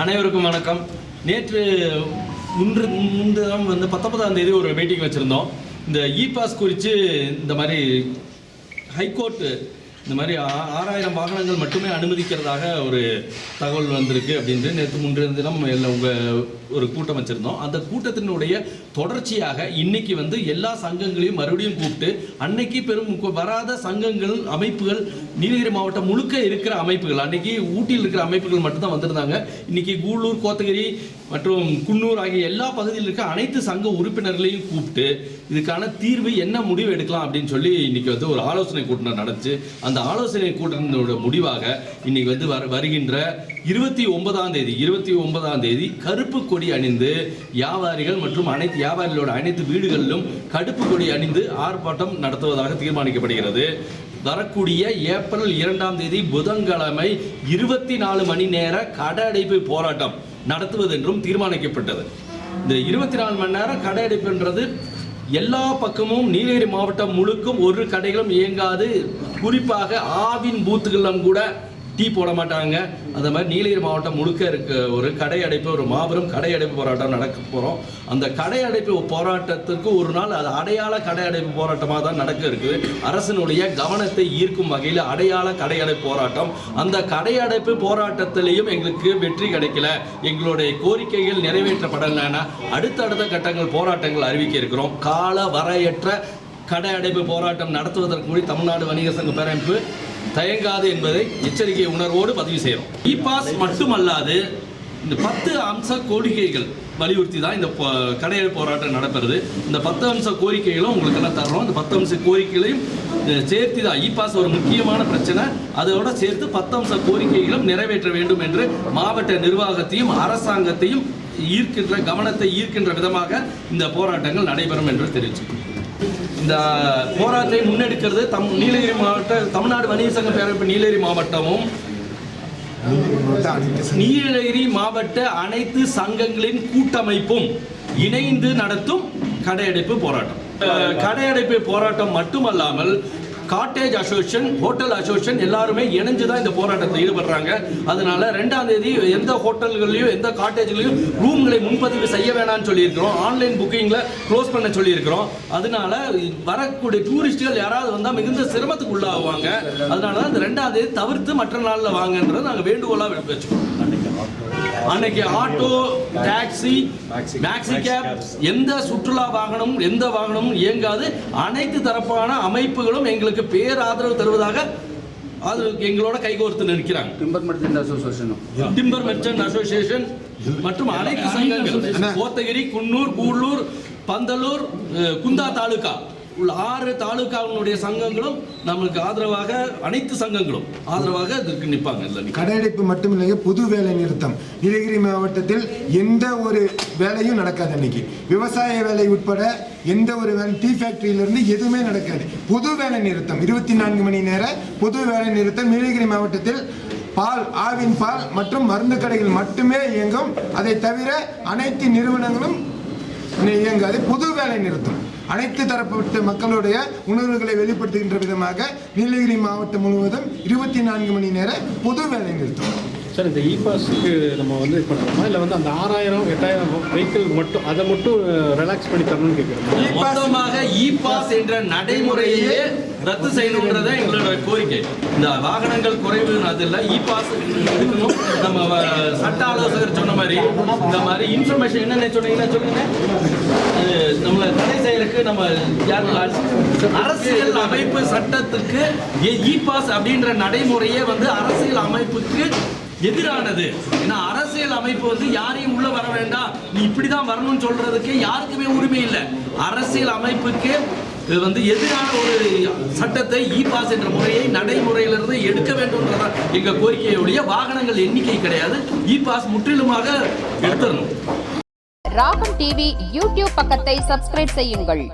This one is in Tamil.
அனைவருக்கும் வணக்கம். நேற்று முன்று முன்தினம் வந்து பத்தொன்பதாம் தேதி ஒரு மீட்டிங் வச்சுருந்தோம். இந்த இ பாஸ் குறித்து இந்த மாதிரி ஹைகோர்ட்டு இந்த மாதிரி ஆ- ஆறாயிரம் வாகனங்கள் மட்டுமே அனுமதிக்கிறதாக ஒரு தகவல் வந்திருக்கு அப்படின்ட்டு நேற்று முன்றைய தினம் எல்லாம் உங்கள் ஒரு கூட்டம் வச்சுருந்தோம். அந்த கூட்டத்தினுடைய தொடர்ச்சியாக இன்னைக்கு வந்து எல்லா சங்கங்களையும் மறுபடியும் கூப்பிட்டு அன்னைக்கு பெரும் வராத சங்கங்கள் அமைப்புகள் நீலகிரி மாவட்டம் முழுக்க இருக்கிற அமைப்புகள் அன்னைக்கு ஊட்டியில் இருக்கிற அமைப்புகள் மட்டும்தான் வந்திருந்தாங்க. இன்னைக்கு கூலூர் கோத்தகிரி மற்றும் குன்னூர் ஆகிய எல்லா பகுதியில் இருக்க அனைத்து சங்க உறுப்பினர்களையும் கூப்பிட்டு இதுக்கான தீர்வு என்ன முடிவு எடுக்கலாம் அப்படின்னு சொல்லி இன்னைக்கு வந்து ஒரு ஆலோசனை கூட்டம் நடந்துச்சு. அந்த ஆலோசனை கூட்டத்தினோட முடிவாக இன்னைக்கு வந்து வருகின்ற இருபத்தி ஒன்பதாம் தேதி இருபத்தி ஒன்பதாம் தேதி கருப்பு கொடி அணிந்து வியாபாரிகள் மற்றும் அனைத்து வியாபாரிகளோட அனைத்து வீடுகளிலும் கடுப்பு கொடி அணிந்து ஆர்ப்பாட்டம் நடத்துவதாக தீர்மானிக்கப்படுகிறது. வரக்கூடிய ஏப்ரல் இரண்டாம் தேதி புதன்கிழமை இருபத்தி நாலு மணி நேர கடை அடைப்பு போராட்டம் நடத்துவது என்றும் தீர்மானிக்கப்பட்டது. இந்த இருபத்தி நாலு மணி நேரம் கடை அடைப்புன்றது எல்லா பக்கமும் நீலகிரி மாவட்டம் முழுக்கும் ஒரு கடைகளும் இயங்காது. குறிப்பாக ஆவின் பூத்துகளிலும் கூட டீ போட மாட்டாங்க. அந்த மாதிரி நீலகிரி மாவட்டம் முழுக்க இருக்க ஒரு கடை அடைப்பு ஒரு மாபெரும் கடை அடைப்பு போராட்டம் நடக்க போகிறோம் அந்த கடை அடைப்பு போராட்டத்திற்கு ஒரு நாள் அது அடையாள கடை அடைப்பு போராட்டமாக தான் நடக்க இருக்குது. அரசினுடைய கவனத்தை ஈர்க்கும் வகையில் அடையாள கடை அடைப்பு போராட்டம். அந்த கடை அடைப்பு போராட்டத்திலையும் எங்களுக்கு வெற்றி கிடைக்கல. எங்களுடைய கோரிக்கைகள் நிறைவேற்றப்படலைன்னா அடுத்தடுத்த கட்டங்கள் போராட்டங்கள் அறிவிக்க இருக்கிறோம். கால வரையற்ற கடை அடைப்பு போராட்டம் நடத்துவதற்கு தமிழ்நாடு வணிக சங்க பேரமைப்பு தயங்காது என்பதை எச்சரிக்கை உணர்வோடு பதிவு செய்கிறோம் இ பாஸ் மட்டுமல்லாது இந்த பத்து அம்ச கோரிக்கைகள் வலியுறுத்தி தான் இந்த போ- கடையெழு போராட்டம் நடக்கிறது இந்த பத்து அம்ச கோரிக்கைகளும் உங்களுக்கு தர்றோம் இந்த பத்து அம்ச கோரிக்கைகளையும் சேர்த்து தான் இ பாஸ் ஒரு முக்கியமான பிரச்சனை. அதோட சேர்த்து பத்து அம்ச கோரிக்கைகளும் நிறைவேற்ற வேண்டும் என்று மாவட்ட நிர்வாகத்தையும் அரசாங்கத்தையும் ஈர்க்கின்ற கவனத்தை ஈர்க்கின்ற விதமாக இந்த போராட்டங்கள் நடைபெறும் என்று தெரிவிச்சுக்கிறோம் இந்த போராட்டத்தை முன்னெடுக்கிறது தம் நீலகிரி மாவட்ட தமிழ்நாடு வணிக சங்க பேரமைப்பு நீலகிரி மாவட்டமும். நீலகிரி மாவட்ட அனைத்து சங்கங்களின் கூட்டமைப்பும் இணைந்து நடத்தும் கடையடைப்பு போராட்டம். கடையடைப்பு போராட்டம் மட்டுமல்லாமல் காட்டேஜ் அசோசியேஷன் ஹோட்டல் அசோசியேஷன் எல்லாருமே இணைஞ்சு தான் இந்த போராட்டத்தில் ஈடுபடுறாங்க. அதனால ரெண்டாம் தேதி எந்த ஹோட்டல்களையும் எந்த காட்டேஜ்லையும் ரூம்களை முன்பதிவு செய்ய வேணாம்னு சொல்லியிருக்கிறோம். ஆன்லைன் புக்கிங்கில் க்ளோஸ் பண்ண சொல்லியிருக்கிறோம். அதனால வரக்கூடிய டூரிஸ்ட்டுகள் யாராவது வந்தால் மிகுந்த சிரமத்துக்கு உள்ளாகுவாங்க. அதனால தான் இந்த ரெண்டாம் தேதி தவிர்த்து மற்ற நாளில் வாங்கன்றதை நாங்கள் வேண்டுகோளாக வச்சுக்கோம். அன்னைக்கு ஆட்டோ டாக்ஸி மேக்ஸி கேப் எந்த சுற்றுலா வாகனமும் எந்த வாகனமும் இயங்காது. அனைத்து தரப்பான அமைப்புகளும் எங்களுக்கு பேராதரவு தருவதாக அது எங்களோட கைகோர்த்து நிற்கிறாங்க. Timber merchant association timber merchant association மற்றும் அனைத்து சங்கங்கள். கோத்தகிரி குன்னூர் கூடலூர் பந்தலூர் குந்தா தாலுகா. உள்ள ஆறு தாலுகாவினுடைய சங்கங்களும் நம்மளுக்கு ஆதரவாக அனைத்து சங்கங்களும் ஆதரவாக இதற்கு நிற்பாங்க இல்லை கடையடைப்பு மட்டுமில்லைங்க பொது வேலை நிறுத்தம். நீலகிரி மாவட்டத்தில் எந்த ஒரு வேலையும் நடக்காது அன்னைக்கு. விவசாய வேலை உட்பட எந்த ஒரு வேலை டீ ஃபேக்டரியிலிருந்து எதுவுமே நடக்காது. பொது வேலை நிறுத்தம். இருபத்தி நான்கு மணி நேர பொது வேலை நிறுத்தம். நீலகிரி மாவட்டத்தில் பால் ஆவின் பால் மற்றும் மருந்து கடைகள் மட்டுமே இயங்கும். அதை தவிர அனைத்து நிறுவனங்களும் இயங்காது. பொது வேலை நிறுத்தம். அனைத்து தரப்பட்ட மக்களுடைய உணர்வுகளை வெளிப்படுத்துகின்ற விதமாக நீலகிரி மாவட்டம் முழுவதும் இருபத்தி நான்கு மணி நேர பொது வேலை நிறுத்தம். சார் இந்த இ பாஸுக்கு நம்ம வந்து இது பண்ணுறோமா இல்லை வந்து அந்த ஆறாயிரம் எட்டாயிரம் வெஹிக்கிள் மட்டும் அதை மட்டும் ரிலாக்ஸ் பண்ணி தரணும்னு கேட்குறோம் மொத்தமாக இ பாஸ் என்ற நடைமுறையே ரத்து செய்யணுன்றத எங்களோட கோரிக்கை. இந்த வாகனங்கள் குறைவு அது இல்லை இ பாஸ் நம்ம வ- சட்ட ஆலோசகர் சொன்ன மாதிரி இந்த மாதிரி இன்ஃபர்மேஷன் என்னென்ன சொன்னீங்கன்னா சொல்லுங்க. நம்மளை தடை செய்யறதுக்கு நம்ம அரசியல் அமைப்பு சட்டத்துக்கு இ பாஸ் அப்படின்ற நடைமுறையே வந்து அரசியல் அமைப்புக்கு எதிரானது. ஏன்னா அரசியல் அமைப்பு வந்து யாரையும் உள்ள வர வேண்டாம். நீ இப்படிதான் வரணும்னு சொல்றதுக்கு யாருக்குமே உரிமை இல்லை. அரசியல் அமைப்புக்கு இது வந்து எதிரான ஒரு சட்டத்தை இ பாஸ் என்ற முறையை நடைமுறையிலிருந்து எடுக்க வேண்டும்ன்றதா எங்க கோரிக்கையுடைய வாகனங்கள் எண்ணிக்கை கிடையாது. இ பாஸ் முற்றிலுமாக எடுத்துடணும். ராகம் டிவி யூடியூப் பக்கத்தை சப்ஸ்கிரைப் செய்யுங்கள்.